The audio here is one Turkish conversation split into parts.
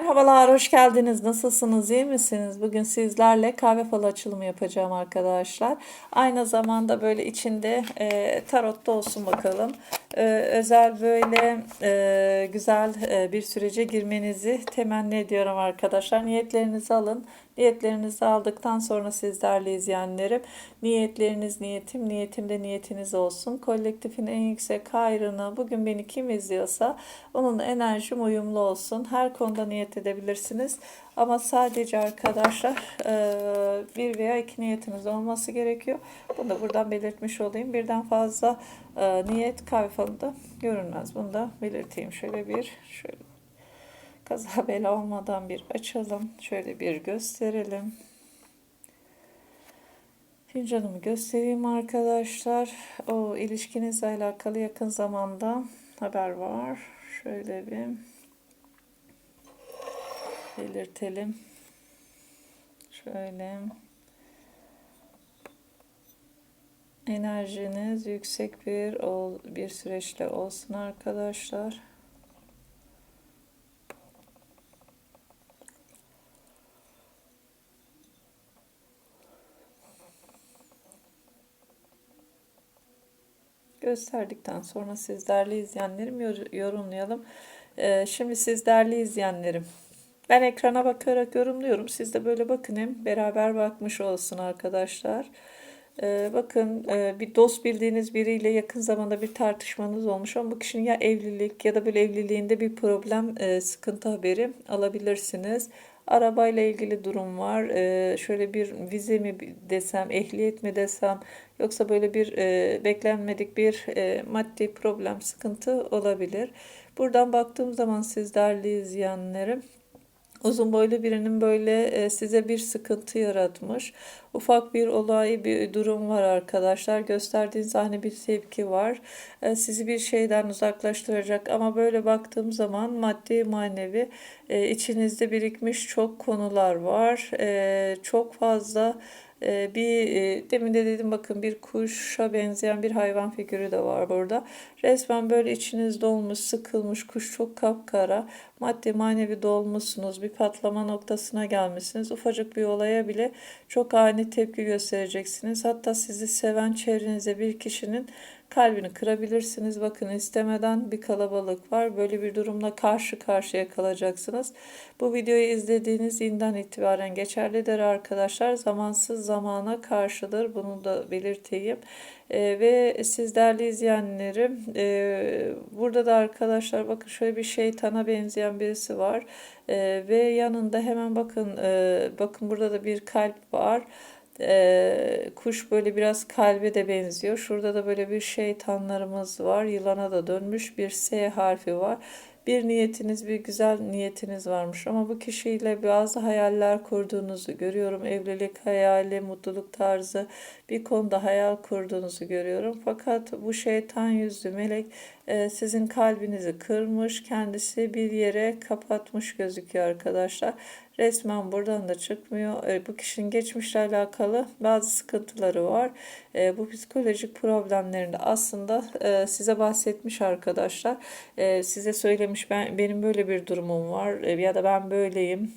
Merhabalar, hoş geldiniz. Nasılsınız, iyi misiniz? Bugün sizlerle kahve falı açılımı yapacağım arkadaşlar. Aynı zamanda böyle içinde e, tarot da olsun bakalım. E, özel böyle e, güzel e, bir sürece girmenizi temenni ediyorum arkadaşlar. Niyetlerinizi alın. Niyetlerinizi aldıktan sonra sizlerle izleyenlerim. Niyetleriniz niyetim, niyetim de niyetiniz olsun. Kolektifin en yüksek hayrına bugün beni kim izliyorsa onun enerjim uyumlu olsun. Her konuda niyet edebilirsiniz. Ama sadece arkadaşlar e, bir veya iki niyetiniz olması gerekiyor. Bunu da buradan belirtmiş olayım. Birden fazla e, niyet kahve falında görünmez. Bunu da belirteyim. Şöyle bir, şöyle kaza bela olmadan bir açalım. Şöyle bir gösterelim. Fincanımı göstereyim arkadaşlar. O ilişkinizle alakalı yakın zamanda haber var. Şöyle bir belirtelim. Şöyle enerjiniz yüksek bir bir süreçte olsun arkadaşlar. Gösterdikten sonra siz değerli izleyenlerim yorumlayalım. Ee, şimdi siz değerli izleyenlerim ben ekrana bakarak yorumluyorum. Siz de böyle bakın hem beraber bakmış olsun arkadaşlar. Ee, bakın e, bir dost bildiğiniz biriyle yakın zamanda bir tartışmanız olmuş ama bu kişinin ya evlilik ya da böyle evliliğinde bir problem e, sıkıntı haberi alabilirsiniz. Arabayla ilgili durum var. Ee, şöyle bir vize mi desem, ehliyet mi desem yoksa böyle bir e, beklenmedik bir e, maddi problem, sıkıntı olabilir. Buradan baktığım zaman siz değerli izleyenlerim uzun boylu birinin böyle e, size bir sıkıntı yaratmış. Ufak bir olay, bir durum var arkadaşlar. Gösterdiğiniz hani bir tepki var. E, sizi bir şeyden uzaklaştıracak ama böyle baktığım zaman maddi manevi e, içinizde birikmiş çok konular var. Çok fazla ee, bir e, demin de dedim bakın bir kuşa benzeyen bir hayvan figürü de var burada. Resmen böyle içiniz dolmuş, sıkılmış, kuş çok kapkara. Maddi manevi dolmuşsunuz. Bir patlama noktasına gelmişsiniz. Ufacık bir olaya bile çok ani tepki göstereceksiniz. Hatta sizi seven çevrenize bir kişinin kalbini kırabilirsiniz. Bakın istemeden bir kalabalık var. Böyle bir durumla karşı karşıya kalacaksınız. Bu videoyu izlediğiniz inden itibaren geçerlidir arkadaşlar. Zamansız zamana karşıdır. Bunu da belirteyim. E, ve siz değerli izleyenlerim e, burada da arkadaşlar bakın şöyle bir şeytana benzeyen birisi var. E, ve yanında hemen bakın e, bakın burada da bir kalp var. Ee, kuş böyle biraz kalbe de benziyor. Şurada da böyle bir şeytanlarımız var. Yılana da dönmüş bir S harfi var. Bir niyetiniz, bir güzel niyetiniz varmış ama bu kişiyle bazı hayaller kurduğunuzu görüyorum. Evlilik hayali, mutluluk tarzı bir konuda hayal kurduğunuzu görüyorum. Fakat bu şeytan yüzlü melek e, sizin kalbinizi kırmış, kendisi bir yere kapatmış gözüküyor arkadaşlar. Resmen buradan da çıkmıyor. E, bu kişinin geçmişle alakalı bazı sıkıntıları var. E, bu psikolojik problemlerinde aslında e, size bahsetmiş arkadaşlar. Size söylemiş ben benim böyle bir durumum var ya da ben böyleyim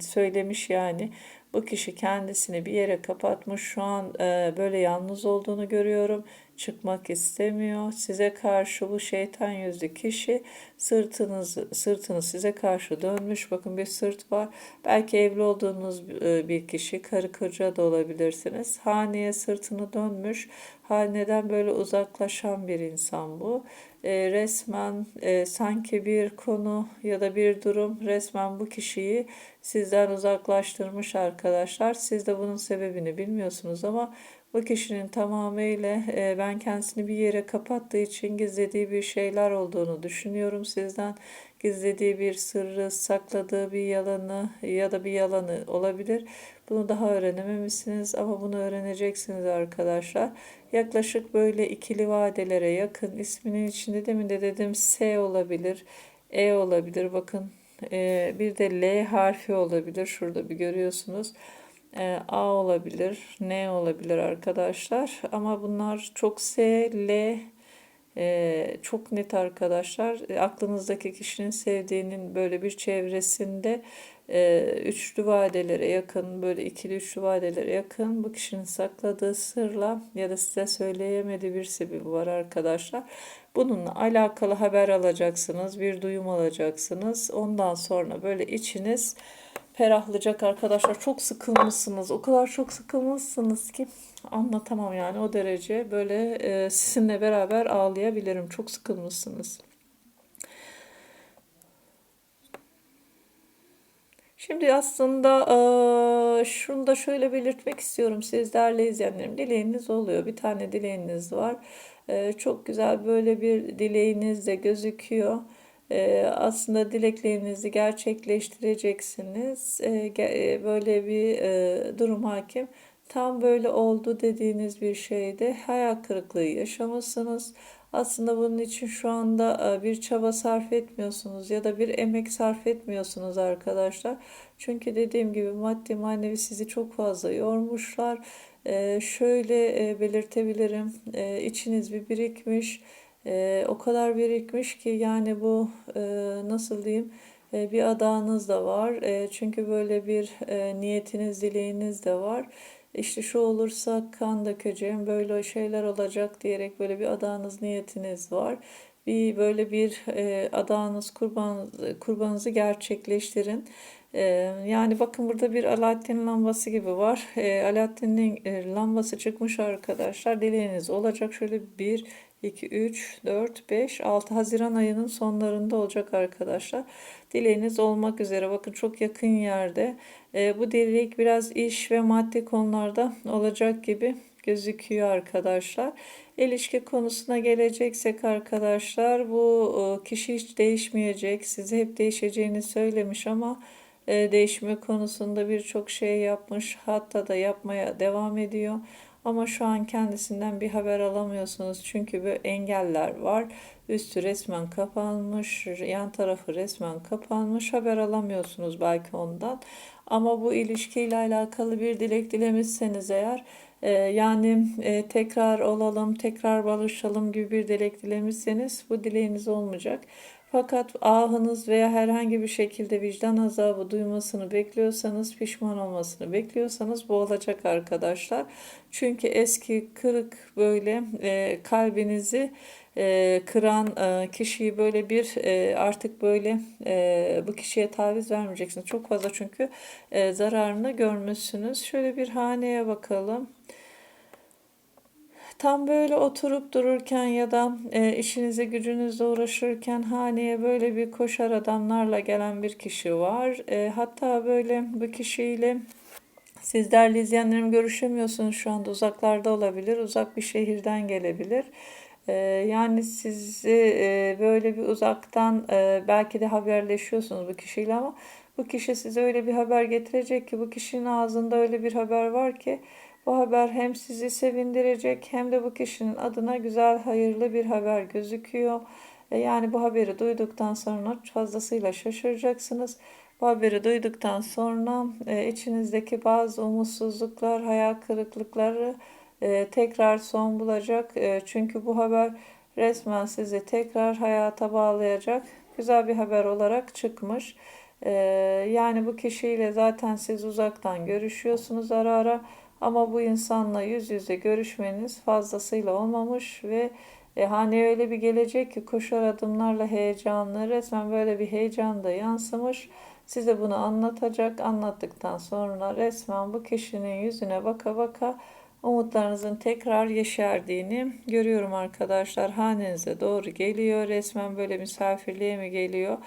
söylemiş yani. Bu kişi kendisini bir yere kapatmış. Şu an e, böyle yalnız olduğunu görüyorum. Çıkmak istemiyor. Size karşı bu şeytan yüzlü kişi sırtınız sırtını size karşı dönmüş. Bakın bir sırt var. Belki evli olduğunuz e, bir kişi, karı koca da olabilirsiniz. Haneye sırtını dönmüş. Haneden böyle uzaklaşan bir insan bu e, resmen e, sanki bir konu ya da bir durum resmen bu kişiyi sizden uzaklaştırmış arkadaşlar. Siz de bunun sebebini bilmiyorsunuz ama bu kişinin tamamıyla e, ben kendisini bir yere kapattığı için gizlediği bir şeyler olduğunu düşünüyorum sizden. Gizlediği bir sırrı, sakladığı bir yalanı ya da bir yalanı olabilir. Bunu daha öğrenememişsiniz ama bunu öğreneceksiniz arkadaşlar. Yaklaşık böyle ikili vadelere yakın. isminin içinde demin de dedim S olabilir, E olabilir. Bakın e, bir de L harfi olabilir. Şurada bir görüyorsunuz. E, A olabilir, N olabilir arkadaşlar. Ama bunlar çok S, L Ee, çok net arkadaşlar. E, Aklınızdaki kişinin sevdiğinin böyle bir çevresinde e, üçlü vadelere yakın, böyle ikili üçlü vadelere yakın bu kişinin sakladığı sırla ya da size söyleyemediği bir sebebi var arkadaşlar. Bununla alakalı haber alacaksınız, bir duyum alacaksınız. Ondan sonra böyle içiniz ferahlayacak arkadaşlar. Çok sıkılmışsınız. O kadar çok sıkılmışsınız ki anlatamam yani o derece böyle e, sizinle beraber ağlayabilirim. Çok sıkılmışsınız. Şimdi aslında eee, şunu da şöyle belirtmek istiyorum siz değerli izleyenlerim. Dileğiniz oluyor. Bir tane dileğiniz var. Eee, çok güzel böyle bir dileğiniz de gözüküyor. Eee, aslında dileklerinizi gerçekleştireceksiniz. Eee, ge- böyle bir eee, durum hakim. Tam böyle oldu dediğiniz bir şeyde hayal kırıklığı yaşamışsınız. Aslında bunun için şu anda e, bir çaba sarf etmiyorsunuz ya da bir emek sarf etmiyorsunuz arkadaşlar. Çünkü dediğim gibi maddi manevi sizi çok fazla yormuşlar. E, şöyle e, belirtebilirim. E, içiniz bir birikmiş. E, o kadar birikmiş ki yani bu e, nasıl diyeyim? E, bir adağınız da var. E, çünkü böyle bir e, niyetiniz, dileğiniz de var. İşte şu olursa kan dökeceğim, böyle şeyler olacak diyerek böyle bir adağınız, niyetiniz var. Bir böyle bir e, adağınız, kurban, kurbanınızı gerçekleştirin. E, yani bakın burada bir Alaaddin lambası gibi var. E, Alaaddin'in e, lambası çıkmış arkadaşlar. Dileğiniz olacak. Şöyle bir 2, 3, 4, 5, 6 Haziran ayının sonlarında olacak arkadaşlar. Dileğiniz olmak üzere. Bakın çok yakın yerde. E, bu dilek biraz iş ve maddi konularda olacak gibi gözüküyor arkadaşlar. İlişki konusuna geleceksek arkadaşlar bu e, kişi hiç değişmeyecek. Size hep değişeceğini söylemiş ama e, değişme konusunda birçok şey yapmış. Hatta da yapmaya devam ediyor. Ama şu an kendisinden bir haber alamıyorsunuz. Çünkü bir engeller var. Üstü resmen kapanmış, yan tarafı resmen kapanmış. Haber alamıyorsunuz belki ondan. Ama bu ilişkiyle alakalı bir dilek dilemişseniz eğer e, yani e, tekrar olalım, tekrar barışalım gibi bir dilek dilemişseniz bu dileğiniz olmayacak. Fakat ahınız veya herhangi bir şekilde vicdan azabı duymasını bekliyorsanız, pişman olmasını bekliyorsanız bu olacak arkadaşlar. Çünkü eski kırık böyle e, kalbinizi e, kıran e, kişiyi böyle bir e, artık böyle e, bu kişiye taviz vermeyeceksiniz. Çok fazla çünkü e, zararını görmüşsünüz. Şöyle bir haneye bakalım. Tam böyle oturup dururken ya da e, işinize gücünüzle uğraşırken haneye böyle bir koşar adamlarla gelen bir kişi var. E, hatta böyle bu kişiyle siz değerli izleyenlerim görüşemiyorsunuz şu anda uzaklarda olabilir. Uzak bir şehirden gelebilir. E, yani sizi e, böyle bir uzaktan e, belki de haberleşiyorsunuz bu kişiyle ama bu kişi size öyle bir haber getirecek ki bu kişinin ağzında öyle bir haber var ki bu haber hem sizi sevindirecek hem de bu kişinin adına güzel, hayırlı bir haber gözüküyor. E, yani bu haberi duyduktan sonra fazlasıyla şaşıracaksınız. Bu haberi duyduktan sonra e, içinizdeki bazı umutsuzluklar, hayal kırıklıkları e, tekrar son bulacak. Çünkü bu haber resmen sizi tekrar hayata bağlayacak. Güzel bir haber olarak çıkmış. Yani bu kişiyle zaten siz uzaktan görüşüyorsunuz ara ara. Ama bu insanla yüz yüze görüşmeniz fazlasıyla olmamış ve e, hani öyle bir gelecek ki koşar adımlarla heyecanlı resmen böyle bir heyecan da yansımış. Size bunu anlatacak. Anlattıktan sonra resmen bu kişinin yüzüne baka baka umutlarınızın tekrar yeşerdiğini görüyorum arkadaşlar. Hanenize doğru geliyor. Resmen böyle misafirliğe mi geliyor?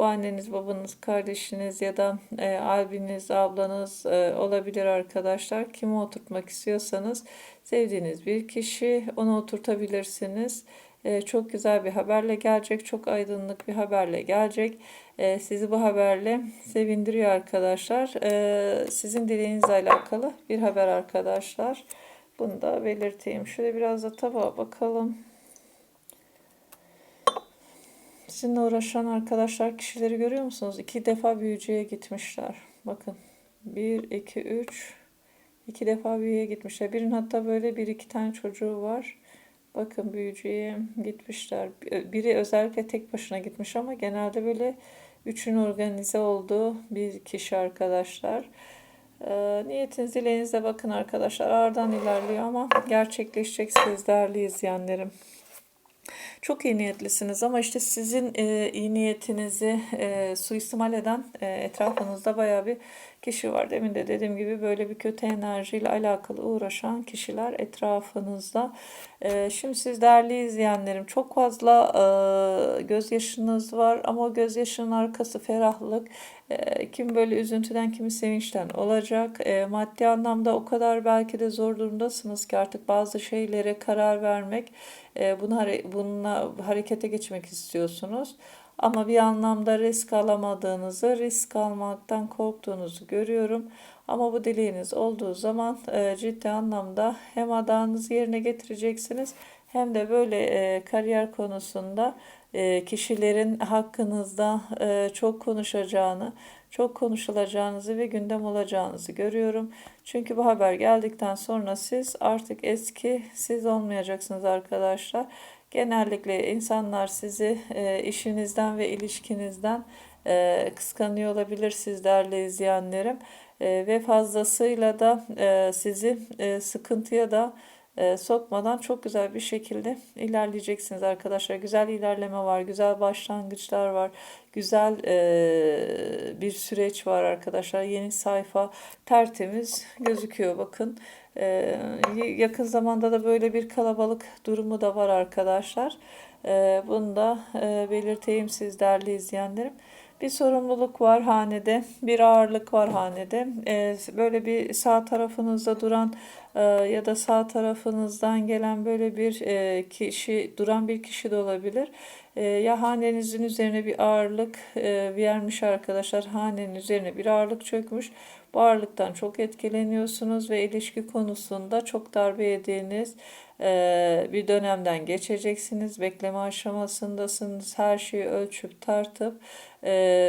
Bu anneniz, babanız, kardeşiniz ya da e, abiniz, ablanız e, olabilir arkadaşlar. Kimi oturtmak istiyorsanız sevdiğiniz bir kişi onu oturtabilirsiniz. E, çok güzel bir haberle gelecek, çok aydınlık bir haberle gelecek. E, sizi bu haberle sevindiriyor arkadaşlar. E, sizin dileğinizle alakalı bir haber arkadaşlar. Bunu da belirteyim. Şöyle biraz da tabağa bakalım. Sizinle uğraşan arkadaşlar kişileri görüyor musunuz? İki defa büyücüye gitmişler. Bakın. Bir, iki, üç. İki defa büyüye gitmişler. Birinin hatta böyle bir iki tane çocuğu var. Bakın büyücüye gitmişler. Biri özellikle tek başına gitmiş ama genelde böyle üçün organize olduğu bir kişi arkadaşlar. Ee, niyetiniz dileğinizle bakın arkadaşlar. Ağırdan ilerliyor ama gerçekleşecek siz değerli izleyenlerim. Çok iyi niyetlisiniz ama işte sizin e, iyi niyetinizi e, suistimal eden e, etrafınızda baya bir kişi var. Demin de dediğim gibi böyle bir kötü enerjiyle alakalı uğraşan kişiler etrafınızda. E, şimdi siz değerli izleyenlerim çok fazla e, gözyaşınız var ama o gözyaşının arkası ferahlık. E, kim böyle üzüntüden kimi sevinçten olacak. E, maddi anlamda o kadar belki de zor durumdasınız ki artık bazı şeylere karar vermek, e, bunu, bununla harekete geçmek istiyorsunuz. Ama bir anlamda risk alamadığınızı, risk almaktan korktuğunuzu görüyorum. Ama bu dileğiniz olduğu zaman e, ciddi anlamda hem adağınızı yerine getireceksiniz hem de böyle e, kariyer konusunda e, kişilerin hakkınızda e, çok konuşacağını, çok konuşulacağınızı ve gündem olacağınızı görüyorum. Çünkü bu haber geldikten sonra siz artık eski siz olmayacaksınız arkadaşlar. Genellikle insanlar sizi e, işinizden ve ilişkinizden e, kıskanıyor olabilir siz değerli izleyenlerim. E, ve fazlasıyla da e, sizi e, sıkıntıya da e, sokmadan çok güzel bir şekilde ilerleyeceksiniz arkadaşlar. Güzel ilerleme var, güzel başlangıçlar var, güzel e, bir süreç var arkadaşlar. Yeni sayfa tertemiz gözüküyor bakın. E, yakın zamanda da böyle bir kalabalık durumu da var arkadaşlar. Bunu da belirteyim siz değerli izleyenlerim. Bir sorumluluk var hanede, bir ağırlık var hanede. Böyle bir sağ tarafınızda duran ya da sağ tarafınızdan gelen böyle bir e, kişi, duran bir kişi de olabilir. E, ya hanenizin üzerine bir ağırlık e, vermiş arkadaşlar, hanenin üzerine bir ağırlık çökmüş. Bu ağırlıktan çok etkileniyorsunuz ve ilişki konusunda çok darbe yediğiniz e, bir dönemden geçeceksiniz. Bekleme aşamasındasınız. Her şeyi ölçüp tartıp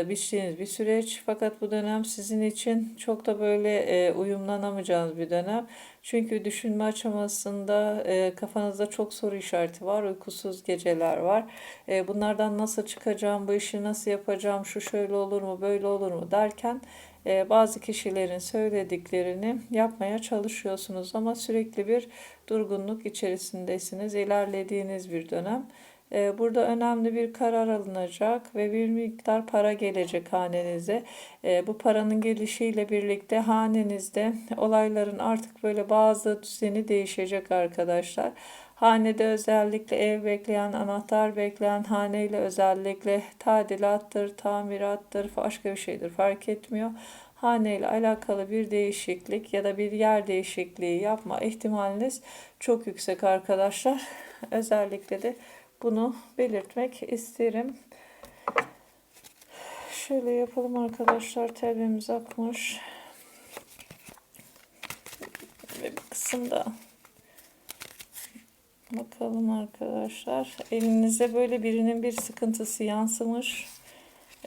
biçtiğiniz bir süreç. Fakat bu dönem sizin için çok da böyle uyumlanamayacağınız bir dönem. Çünkü düşünme aşamasında e, kafanızda çok soru işareti var, uykusuz geceler var. E, bunlardan nasıl çıkacağım, bu işi nasıl yapacağım, şu şöyle olur mu, böyle olur mu derken e, bazı kişilerin söylediklerini yapmaya çalışıyorsunuz ama sürekli bir durgunluk içerisindesiniz. İlerlediğiniz bir dönem. E, burada önemli bir karar alınacak ve bir miktar para gelecek hanenize. E, bu paranın gelişiyle birlikte hanenizde olayların artık böyle bazı düzeni değişecek arkadaşlar. Hanede özellikle ev bekleyen, anahtar bekleyen haneyle özellikle tadilattır, tamirattır, başka bir şeydir fark etmiyor. Haneyle alakalı bir değişiklik ya da bir yer değişikliği yapma ihtimaliniz çok yüksek arkadaşlar. Özellikle de bunu belirtmek isterim. Şöyle yapalım arkadaşlar. Telvimiz akmış. Ve bir kısımda bakalım arkadaşlar. Elinize böyle birinin bir sıkıntısı yansımış.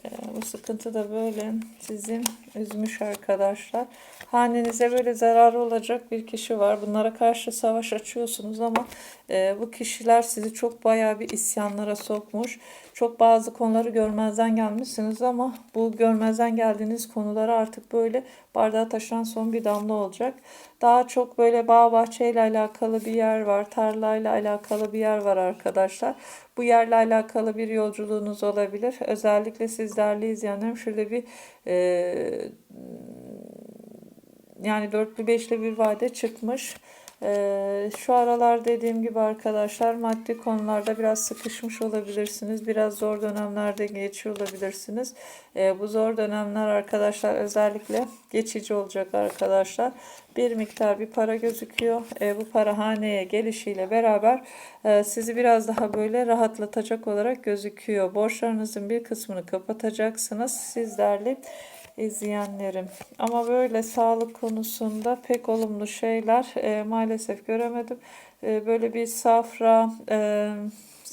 Ee, bu sıkıntı da böyle sizin üzmüş arkadaşlar. Hanenize böyle zararı olacak bir kişi var. Bunlara karşı savaş açıyorsunuz ama e, bu kişiler sizi çok bayağı bir isyanlara sokmuş. Çok bazı konuları görmezden gelmişsiniz ama bu görmezden geldiğiniz konuları artık böyle bardağa taşıran son bir damla olacak. Daha çok böyle bağ bahçeyle alakalı bir yer var. Tarlayla alakalı bir yer var arkadaşlar. Bu yerle alakalı bir yolculuğunuz olabilir. Özellikle sizlerle izleyenlerim şurada bir e, yani dörtlü beşli bir vade çıkmış. Ee, şu aralar dediğim gibi arkadaşlar maddi konularda biraz sıkışmış olabilirsiniz. Biraz zor dönemlerde geçiyor olabilirsiniz. Ee, bu zor dönemler arkadaşlar özellikle geçici olacak arkadaşlar. Bir miktar bir para gözüküyor. Ee, bu para haneye gelişiyle beraber e, sizi biraz daha böyle rahatlatacak olarak gözüküyor. Borçlarınızın bir kısmını kapatacaksınız. Sizlerle izleyenlerim. Ama böyle sağlık konusunda pek olumlu şeyler e, maalesef göremedim. E, böyle bir safra, e,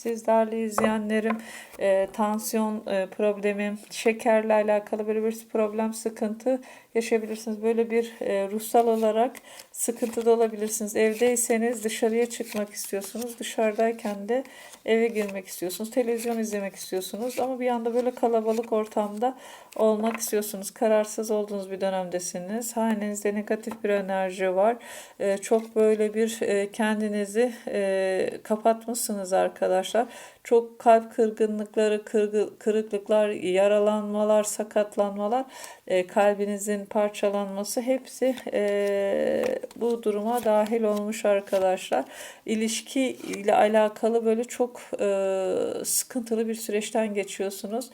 Sizlerle izleyenlerim e, tansiyon e, problemi, şekerle alakalı böyle bir problem, sıkıntı yaşayabilirsiniz. Böyle bir e, ruhsal olarak sıkıntıda olabilirsiniz. Evdeyseniz dışarıya çıkmak istiyorsunuz. Dışarıdayken de eve girmek istiyorsunuz. Televizyon izlemek istiyorsunuz. Ama bir anda böyle kalabalık ortamda olmak istiyorsunuz. Kararsız olduğunuz bir dönemdesiniz. Hanenizde negatif bir enerji var. E, çok böyle bir e, kendinizi e, kapatmışsınız arkadaşlar. Çok kalp kırgınlıkları, kırgı, kırıklıklar, yaralanmalar, sakatlanmalar, e, kalbinizin parçalanması hepsi e, bu duruma dahil olmuş arkadaşlar. İlişki ile alakalı böyle çok e, sıkıntılı bir süreçten geçiyorsunuz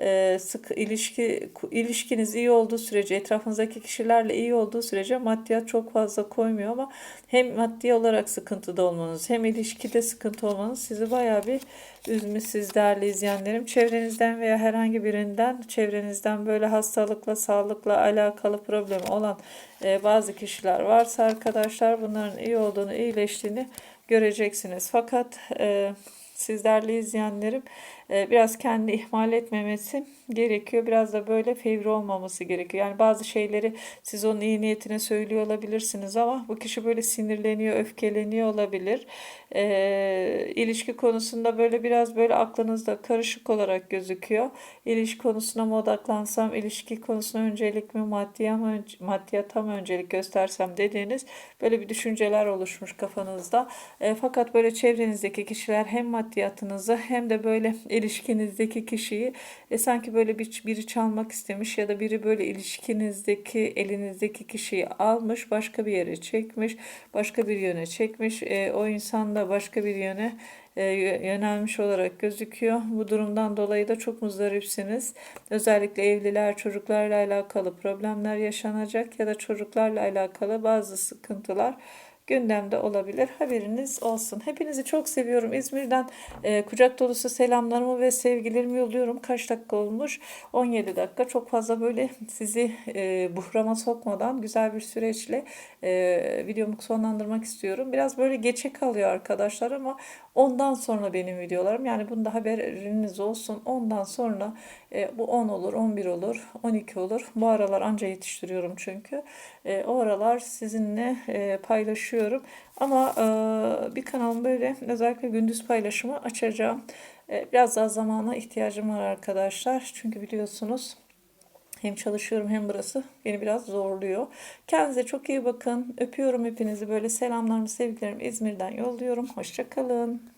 e, sık ilişki ilişkiniz iyi olduğu sürece etrafınızdaki kişilerle iyi olduğu sürece maddiyat çok fazla koymuyor ama hem maddi olarak sıkıntıda olmanız hem ilişkide sıkıntı olmanız sizi bayağı bir üzmüş siz değerli izleyenlerim. Çevrenizden veya herhangi birinden çevrenizden böyle hastalıkla sağlıkla alakalı problemi olan e, bazı kişiler varsa arkadaşlar bunların iyi olduğunu iyileştiğini göreceksiniz. Fakat e, sizlerle izleyenlerim biraz kendi ihmal etmemesi gerekiyor. Biraz da böyle fevri olmaması gerekiyor. Yani bazı şeyleri siz onun iyi niyetine söylüyor olabilirsiniz ama bu kişi böyle sinirleniyor, öfkeleniyor olabilir. E, ilişki konusunda böyle biraz böyle aklınızda karışık olarak gözüküyor. İlişki konusuna mı odaklansam, ilişki konusuna öncelik mi, maddiye mi, maddiyata mı öncelik göstersem dediğiniz böyle bir düşünceler oluşmuş kafanızda. E, fakat böyle çevrenizdeki kişiler hem maddiyatınızı hem de böyle ilişkinizdeki kişiyi e, sanki böyle bir biri çalmak istemiş ya da biri böyle ilişkinizdeki elinizdeki kişiyi almış başka bir yere çekmiş başka bir yöne çekmiş e, o insan da başka bir yöne e, yönelmiş olarak gözüküyor. Bu durumdan dolayı da çok muzdaripsiniz. Özellikle evliler, çocuklarla alakalı problemler yaşanacak ya da çocuklarla alakalı bazı sıkıntılar gündemde olabilir. Haberiniz olsun. Hepinizi çok seviyorum. İzmir'den e, kucak dolusu selamlarımı ve sevgilerimi yolluyorum. Kaç dakika olmuş? 17 dakika. Çok fazla böyle sizi e, buhrama sokmadan güzel bir süreçle e, videomu sonlandırmak istiyorum. Biraz böyle geçe kalıyor arkadaşlar ama ondan sonra benim videolarım. Yani bunda haberiniz olsun. Ondan sonra e, bu 10 olur, 11 olur, 12 olur. Bu aralar anca yetiştiriyorum çünkü. E, o aralar sizinle e, paylaşıyorum. Ama e, bir kanalım böyle özellikle gündüz paylaşımı açacağım. E, biraz daha zamana ihtiyacım var arkadaşlar. Çünkü biliyorsunuz hem çalışıyorum hem burası beni biraz zorluyor. Kendinize çok iyi bakın. Öpüyorum hepinizi. Böyle selamlarımı, sevgilerimi İzmir'den yolluyorum. Hoşçakalın.